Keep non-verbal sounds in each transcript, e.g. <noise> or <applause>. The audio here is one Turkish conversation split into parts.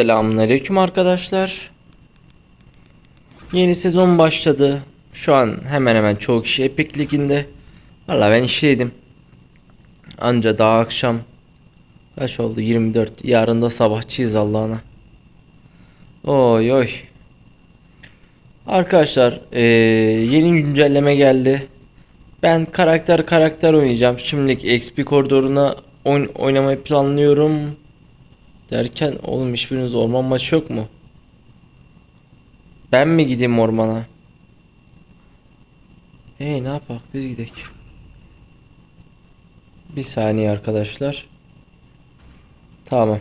Selamünaleyküm arkadaşlar. Yeni sezon başladı. Şu an hemen hemen çoğu kişi Epic Ligi'nde. Valla ben işteydim. Anca daha akşam kaç oldu? 24. Yarın da sabahçıyız Allah'ına. Oy oy. Arkadaşlar eee, yeni güncelleme geldi. Ben karakter karakter oynayacağım. Şimdilik XP koridoruna oyn- oynamayı planlıyorum. Derken oğlum hiçbiriniz orman maçı yok mu? Ben mi gideyim ormana? Hey ne yapak biz gidelim. Bir saniye arkadaşlar. Tamam.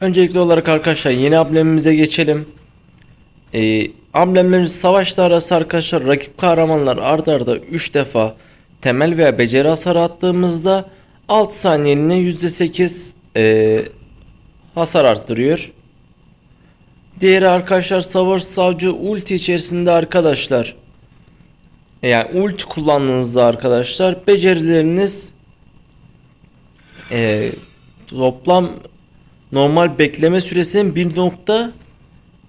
Öncelikli olarak arkadaşlar yeni amblemimize geçelim. Ee, amblemlerimiz savaşta arası arkadaşlar rakip kahramanlar arda arda 3 defa temel veya beceri hasarı attığımızda 6 saniyeliğine %8 ee, hasar arttırıyor. Diğeri arkadaşlar savaş savcı ulti içerisinde arkadaşlar yani ulti kullandığınızda arkadaşlar becerileriniz ee, toplam normal bekleme süresinin 1 nokta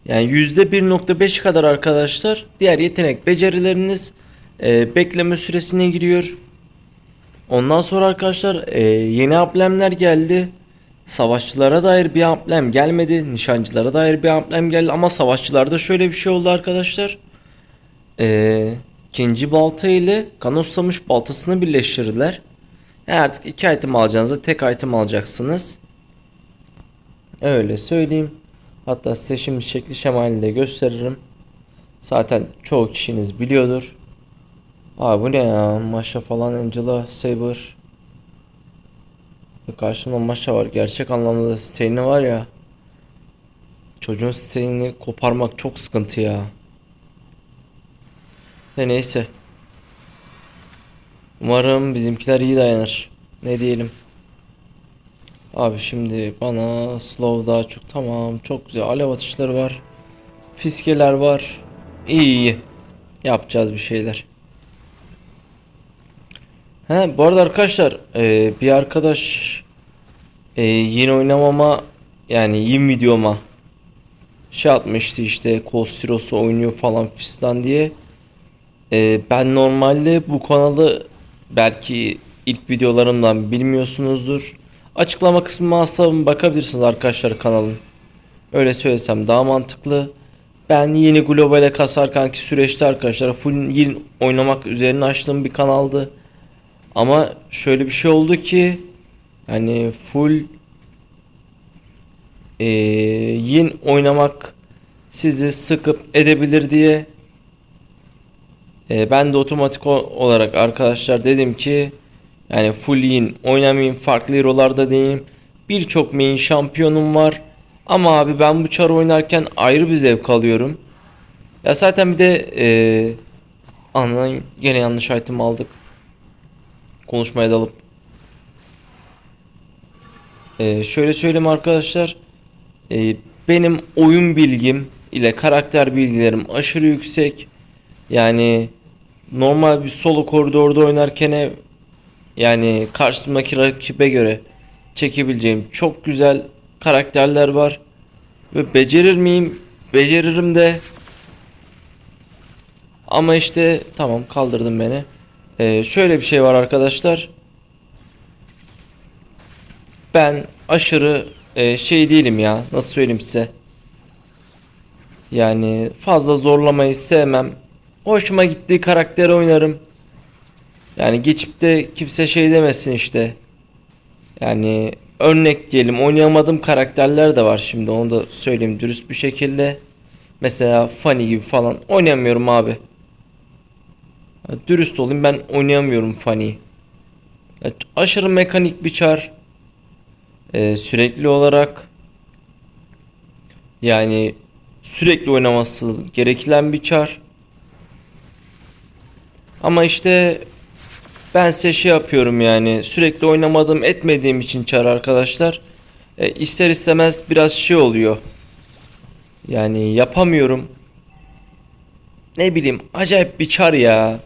yani %1.5 kadar arkadaşlar diğer yetenek becerileriniz e, bekleme süresine giriyor. Ondan sonra arkadaşlar e, yeni amblemler geldi. Savaşçılara dair bir amblem gelmedi. Nişancılara dair bir amblem geldi. Ama savaşçılarda şöyle bir şey oldu arkadaşlar. E, ikinci balta ile kan ustamış baltasını birleştirdiler. Yani artık iki item alacağınızda tek item alacaksınız. Öyle söyleyeyim. Hatta size şimdi şekli şemalini de gösteririm. Zaten çoğu kişiniz biliyordur. Abi bu ne ya? Maşa falan Angela Saber. Ve karşımda Maşa var. Gerçek anlamda da Stain'i var ya. Çocuğun Stain'i koparmak çok sıkıntı ya. De neyse. Umarım bizimkiler iyi dayanır. Ne diyelim. Abi şimdi bana slow daha çok tamam çok güzel alev atışları var. Fiskeler var. İyi iyi. Yapacağız bir şeyler. He bu arada arkadaşlar bir arkadaş e, yeni oynamama yani yeni videoma şey atmıştı işte Kostiros'u oynuyor falan fistan diye. E, ben normalde bu kanalı belki ilk videolarımdan bilmiyorsunuzdur. Açıklama kısmına asla bakabilirsiniz arkadaşlar kanalın. Öyle söylesem daha mantıklı. Ben yeni globale kasarkenki süreçte arkadaşlar full yeni oynamak üzerine açtığım bir kanaldı. Ama şöyle bir şey oldu ki yani full eee yin oynamak sizi sıkıp edebilir diye eee, ben de otomatik olarak arkadaşlar dedim ki yani full yin oynamayayım farklı hero'larda deneyim. Birçok main şampiyonum var. Ama abi ben bu çar oynarken ayrı bir zevk alıyorum. Ya zaten bir de eee anlayın gene yanlış item aldık konuşmaya dalıp. Ee, şöyle söyleyeyim arkadaşlar. Ee, benim oyun bilgim ile karakter bilgilerim aşırı yüksek. Yani normal bir solo koridorda oynarken yani karşımdaki rakibe göre çekebileceğim çok güzel karakterler var. Ve becerir miyim? Beceririm de. Ama işte tamam kaldırdın beni. Ee, şöyle bir şey var arkadaşlar. Ben aşırı e, şey değilim ya. Nasıl söyleyeyim size? Yani fazla zorlamayı sevmem. Hoşuma gittiği karakteri oynarım. Yani geçip de kimse şey demesin işte. Yani örnek diyelim oynayamadığım karakterler de var şimdi onu da söyleyeyim dürüst bir şekilde. Mesela Fanny gibi falan oynamıyorum abi. Dürüst olayım ben oynayamıyorum Fanny. Ya aşırı mekanik bir çar. Ee, sürekli olarak yani sürekli oynaması gereken bir çar. Ama işte ben size şey yapıyorum yani sürekli oynamadığım etmediğim için çar arkadaşlar. E, ister istemez biraz şey oluyor. Yani yapamıyorum. Ne bileyim acayip bir çar ya.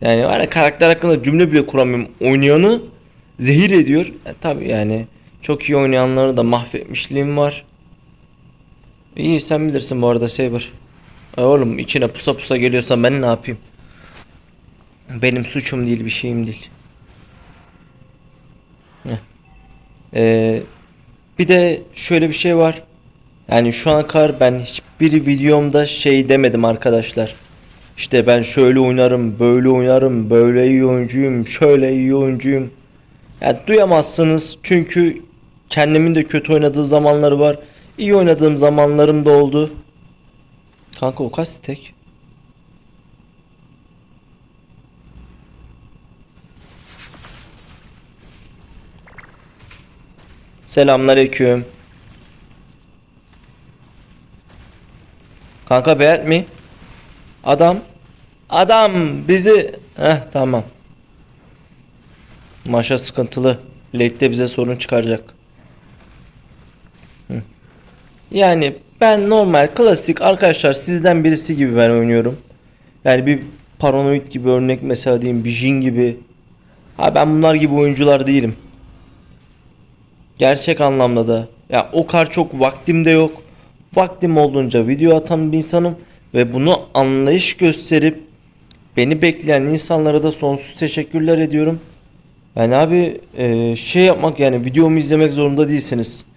Yani var ya karakter hakkında cümle bile kuramıyorum. Oynayanı zehir ediyor. E, tabii yani Çok iyi oynayanları da mahvetmişliğim var. İyi sen bilirsin bu arada Saber. E oğlum içine pusa pusa geliyorsan ben ne yapayım? Benim suçum değil bir şeyim değil. Heh. Ee, bir de şöyle bir şey var. Yani şu ana kadar ben hiçbir videomda şey demedim arkadaşlar. İşte ben şöyle oynarım, böyle oynarım, böyle iyi oyuncuyum, şöyle iyi oyuncuyum. Yani duyamazsınız çünkü kendimin de kötü oynadığı zamanları var. İyi oynadığım zamanlarım da oldu. Kanka o kaç tek? Selamünaleyküm. Kanka beğen mi? Adam. Adam bizi. Heh tamam. Maşa sıkıntılı. Late'de bize sorun çıkaracak. Yani ben normal klasik arkadaşlar sizden birisi gibi ben oynuyorum. Yani bir paranoid gibi örnek mesela diyeyim bir Jin gibi. Ha ben bunlar gibi oyuncular değilim. Gerçek anlamda da. Ya o kadar çok vaktim de yok. Vaktim olduğunca video atan bir insanım ve bunu anlayış gösterip beni bekleyen insanlara da sonsuz teşekkürler ediyorum. Yani abi şey yapmak yani videomu izlemek zorunda değilsiniz.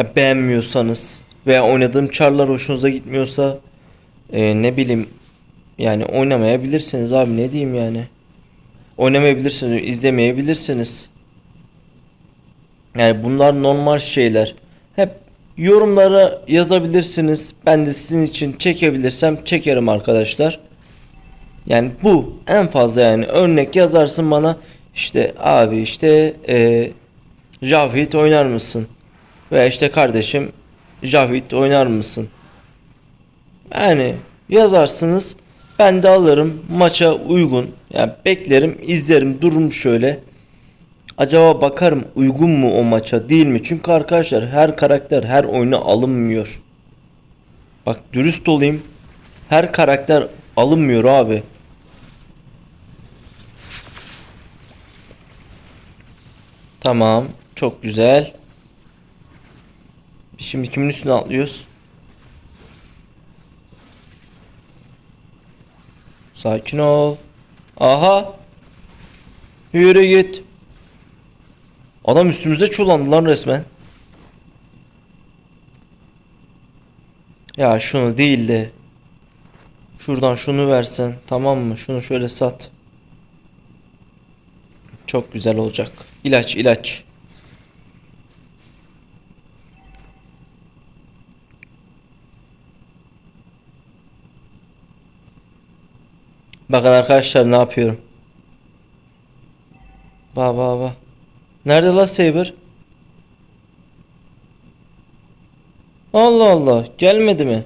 Ya beğenmiyorsanız veya oynadığım çarlar hoşunuza gitmiyorsa e, ne bileyim yani oynamayabilirsiniz abi ne diyeyim yani. Oynamayabilirsiniz, izlemeyebilirsiniz. Yani bunlar normal şeyler. Hep yorumlara yazabilirsiniz. Ben de sizin için çekebilirsem çekerim arkadaşlar. Yani bu en fazla yani örnek yazarsın bana işte abi işte e, Javit oynar mısın? Veya işte kardeşim Javit oynar mısın? Yani yazarsınız ben de alırım maça uygun yani beklerim izlerim durum şöyle Acaba bakarım uygun mu o maça değil mi? Çünkü arkadaşlar her karakter her oyuna alınmıyor. Bak dürüst olayım. Her karakter alınmıyor abi. Tamam. Çok güzel. Şimdi kimin üstüne atlıyoruz? Sakin ol. Aha. Yürü git. Adam üstümüze çulandı lan resmen. Ya şunu değil de. Şuradan şunu versen tamam mı? Şunu şöyle sat. Çok güzel olacak. İlaç ilaç. Bakın arkadaşlar ne yapıyorum. Ba ba ba. Nerede la Saber? Allah Allah gelmedi mi?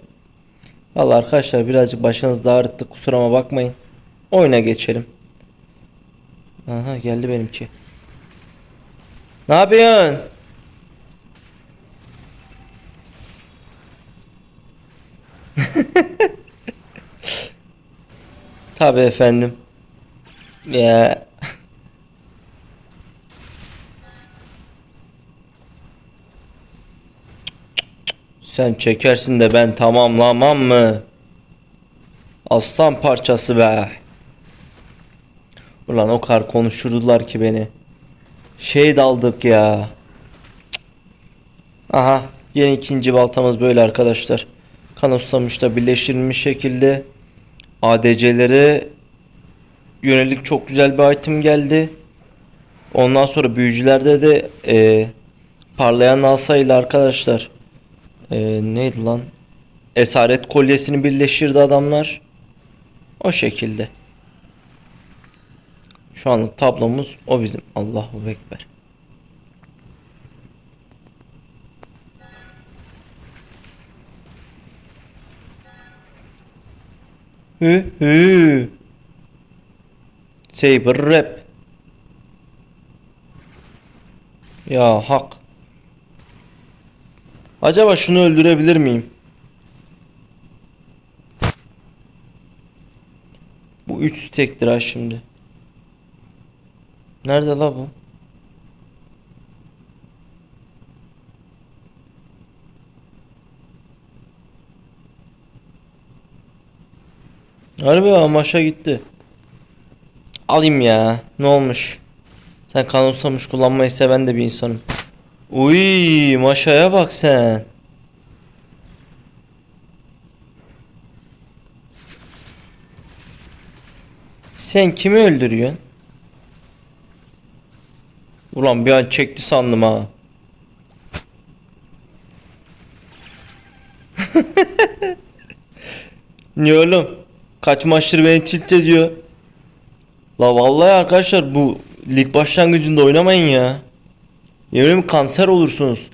Valla arkadaşlar birazcık başınızda ağrıttı kusuruma bakmayın. Oyuna geçelim. Aha geldi benimki. Ne yapıyorsun? Tabi efendim. Ya Sen çekersin de ben tamamlamam mı? Aslan parçası be. Ulan o kadar konuşturdular ki beni. Şey daldık ya. Aha yeni ikinci baltamız böyle arkadaşlar. Kan ustamışta birleştirilmiş şekilde ADC'lere yönelik çok güzel bir item geldi. Ondan sonra büyücülerde de e, parlayan asayla arkadaşlar ee, neydi lan? Esaret kolyesini birleştirdi adamlar. O şekilde. Şu anlık tablomuz o bizim. Allahu Ekber. Hü hü. Saber rap. Ya hak. Acaba şunu öldürebilir miyim? Bu 3 stektir ha şimdi. Nerede la bu? Harbi ya maşa gitti. Alayım ya. Ne olmuş? Sen kanunsamış kullanmayı seven de bir insanım. Uy maşaya bak sen. Sen kimi öldürüyorsun? Ulan bir an çekti sandım ha. <laughs> Niye oğlum? Kaç maçtır beni tilt ediyor. La vallahi arkadaşlar bu lig başlangıcında oynamayın ya. Yemin kanser olursunuz.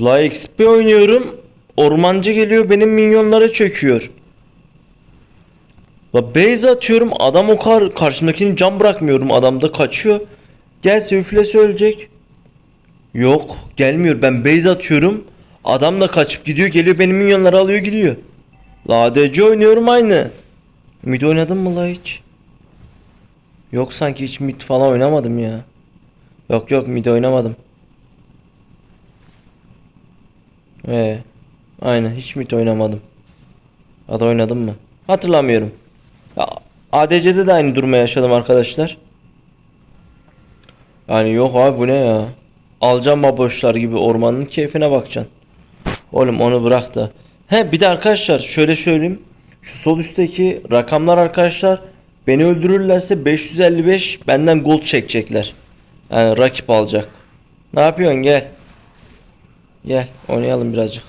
La XP oynuyorum. Ormancı geliyor benim minyonlara çöküyor. La base atıyorum adam o kadar karşımdakini can bırakmıyorum adam da kaçıyor. Gelse üflesi ölecek. Yok gelmiyor ben base atıyorum. Adam da kaçıp gidiyor geliyor benim minyonları alıyor gidiyor. La ADC oynuyorum aynı. Mid oynadın mı la hiç? Yok sanki hiç mid falan oynamadım ya. Yok yok mid oynamadım. Ee, aynen hiç mid oynamadım. Ya da oynadım mı? Hatırlamıyorum. Ya, ADC'de de aynı durumu yaşadım arkadaşlar. Yani yok abi bu ne ya? Alacağım baboşlar gibi ormanın keyfine bakacaksın. Oğlum onu bırak da. He bir de arkadaşlar şöyle söyleyeyim. Şu sol üstteki rakamlar arkadaşlar beni öldürürlerse 555 benden gol çekecekler. Yani rakip alacak. Ne yapıyorsun gel. Gel oynayalım birazcık.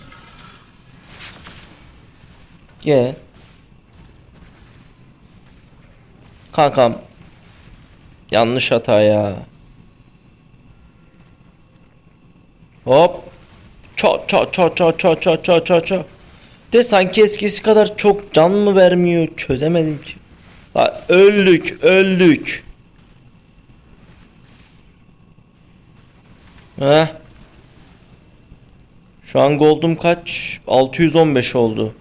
Gel. Kankam. Yanlış hata ya. Hop. Çat çat çat çat çat çat çat çat. De sanki eskisi kadar çok can mı vermiyor çözemedim ki. Ha, öldük öldük. Heh. Şu an gold'um kaç? 615 oldu.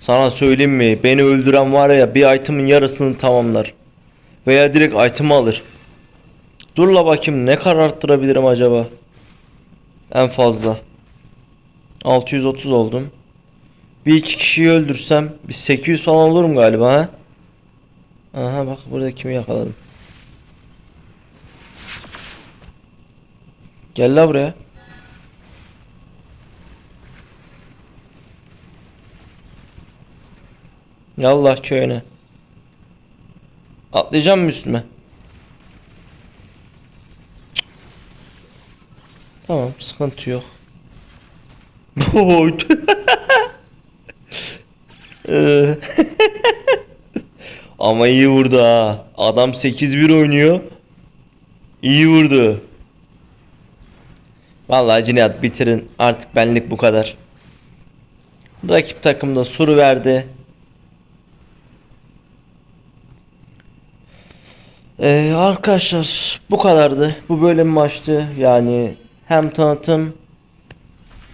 Sana söyleyeyim mi? Beni öldüren var ya bir item'ın yarısını tamamlar. Veya direkt item'ı alır. Dur la bakayım ne kadar arttırabilirim acaba? En fazla. 630 oldum. Bir iki kişiyi öldürsem bir 800 falan olurum galiba ha. Aha bak burada kimi yakaladım. Gel la buraya. Yallah köyüne. Atlayacağım mı üstüme? Tamam sıkıntı yok. <laughs> Oy. Ee, <laughs> Ama iyi vurdu ha. Adam 8-1 oynuyor. İyi vurdu. Vallahi Cinihat bitirin. Artık benlik bu kadar. Rakip takımda suru verdi. Ee, arkadaşlar bu kadardı. Bu bölüm maçtı. Yani hem tanıtım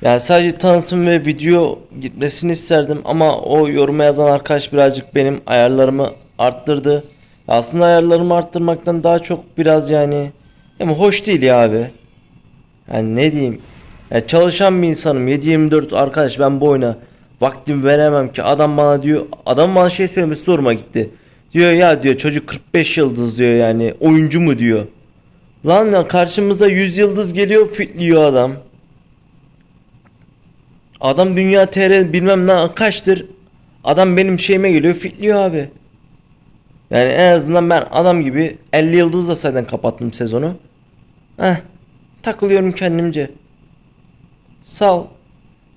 yani sadece tanıtım ve video gitmesini isterdim ama o yoruma yazan arkadaş birazcık benim ayarlarımı arttırdı. Aslında ayarlarımı arttırmaktan daha çok biraz yani ama hoş değil ya abi. Yani ne diyeyim? Yani çalışan bir insanım. 7-24 arkadaş ben bu oyuna vaktimi veremem ki. Adam bana diyor, adam bana şey söylemesi zoruma gitti. Diyor ya diyor çocuk 45 yıldız diyor yani oyuncu mu diyor. Lan ya karşımıza 100 yıldız geliyor fitliyor adam. Adam dünya TR bilmem ne kaçtır. Adam benim şeyime geliyor fitliyor abi. Yani en azından ben adam gibi 50 yıldızla zaten kapattım sezonu. Heh, takılıyorum kendimce. Sağ ol.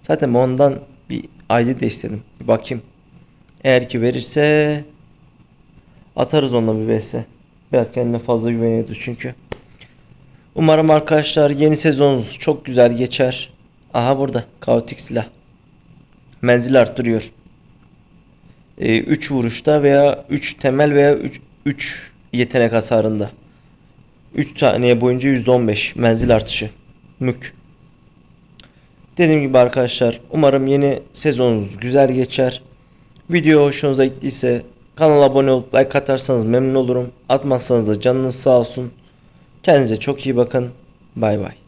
Zaten ondan bir ID de istedim. Bir bakayım. Eğer ki verirse atarız onunla bir vs. Biraz kendine fazla güveniyordu çünkü. Umarım arkadaşlar yeni sezonunuz çok güzel geçer. Aha burada kaotik silah. Menzil arttırıyor. 3 vuruşta veya 3 temel veya 3 yetenek hasarında. 3 saniye boyunca %15 menzil artışı. Mük. Dediğim gibi arkadaşlar umarım yeni sezonunuz güzel geçer. Video hoşunuza gittiyse kanala abone olup like atarsanız memnun olurum. Atmazsanız da canınız sağ olsun. Kendinize çok iyi bakın. Bay bay.